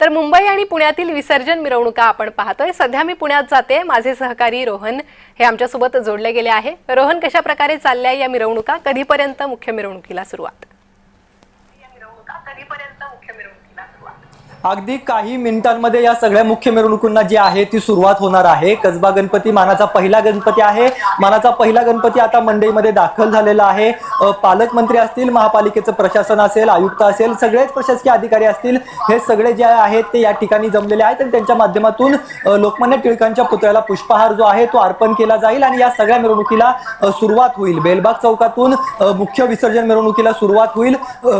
तर मुंबई आणि पुण्यातील विसर्जन मिरवणुका आपण पाहतोय. सध्या मी पुण्यात जाते. माझे सहकारी रोहन हे आमच्यासोबत जोडले गेले आहे. रोहन कशा प्रकारे चालल्या या मिरवणुका? कधीपर्यंत मुख्य मिरवणुकीला सुरुवात? अगदी काही मिनिटांमध्ये या सगळ्या मुख्य मिरवणुकींना जी आहे ती सुरुवात होणार आहे. कसबा गणपती मानाचा पहिला गणपती आहे. मानाचा पहिला गणपती आता मंडईमध्ये दाखल झालेला आहे. पालकमंत्री असतील महापालिकेचं प्रशासन असेल आयुक्त असेल सगळेच प्रशासकीय अधिकारी असतील हे सगळे जे आहेत ते या ठिकाणी जमलेले आहेत आणि त्यांच्या माध्यमातून लोकमान्य टिळकांच्या पुतळ्याला पुष्पहार जो आहे तो अर्पण केला जाईल आणि या सगळ्या मिरवणुकीला सुरुवात होईल. बेलबाग चौकातून मुख्य विसर्जन मिरवणुकीला सुरुवात होईल.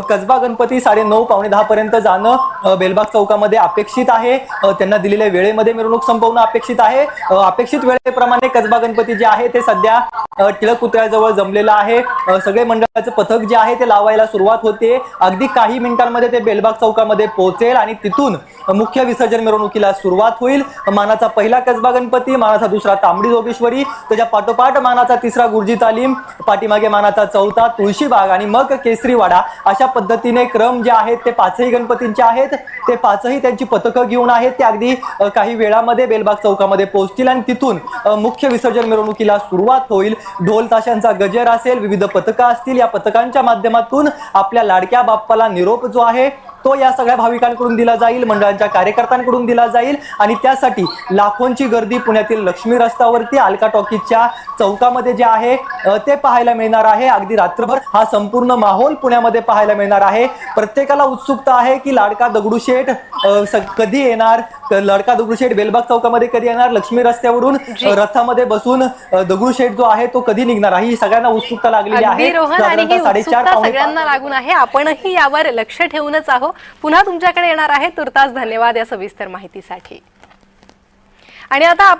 कसबा गणपती साडे नऊ पावणे दहा पर्यंत जाणं बेलबाग चौकामध्ये अपेक्षित आहे. त्यांना दिलेल्या वेळेमध्ये मिरवणूक संपवणं अपेक्षित आहे. अपेक्षित वेळेप्रमाणे कसबा गणपती जे आहे ते सध्या टिळक पुतळ्याजवळ जमलेलं आहे. सगळे मंडळाचं पथक जे आहे ते लावायला सुरुवात होते. अगदी काही मिनिटांमध्ये ते बेलबाग चौकामध्ये पोहोचेल आणि तिथून मुख्य विसर्जन मिरवणुकीला सुरुवात होईल. मानाचा पहिला कसबा गणपती मानाचा दुसरा तांबडी जोगेश्वरी. त्याच्या पाठोपाठ मानाचा तिसरा गुरुजी तालीम पाठीमागे मानाचा चौथा तुळशीबाग आणि मग केसरीवाडा. अशा पद्धतीने क्रम जे आहेत ते पाचही गणपतींचे आहेत. ते पाचही त्यांची पथकं घेऊन आहेत. ते अगदी काही वेळामध्ये बेलबाग चौकामध्ये पोहोचतील आणि तिथून मुख्य विसर्जन मिरवणुकीला सुरुवात होईल. ढोल ताशांचा गजर असेल विविध पथकं असतील या पथकांच्या माध्यमातून आपल्या लाडक्या बाप्पाला निरोप जो आहे तो या सगळ्या भाविकांकडून दिला जाईल मंडळांच्या कार्यकर्त्यांकडून दिला जाईल आणि त्यासाठी लाखोंची गर्दी पुण्यातील लक्ष्मी रस्त्यावरती अलका टॉकीजच्या चौकामध्ये जे आहे ते पाहायला मिळणार आहे. अगदी रात्रभर हा संपूर्ण माहोल पुण्यामध्ये पाहायला मिळणार आहे. प्रत्येकाला उत्सुकता आहे की लाडका दगडूशेठ कधी येणार? लाडका दगडूशेठ बेलबाग चौकामध्ये कधी येणार? लक्ष्मी रस्त्यावरून रथामध्ये बसून दगडूशेठ जो आहे तो कधी निघणार? आहे ही सगळ्यांना उत्सुकता लागलेली आहे. रोहन आणि साधारणतः साडेचार सगळ्यांना लागून आहे. आपणही यावर लक्ष ठेवूनच आहो पुन्हा तुमच्याकडे येणार आहे तुर्तास धन्यवाद या सविस्तर माहितीसाठी. आणि आता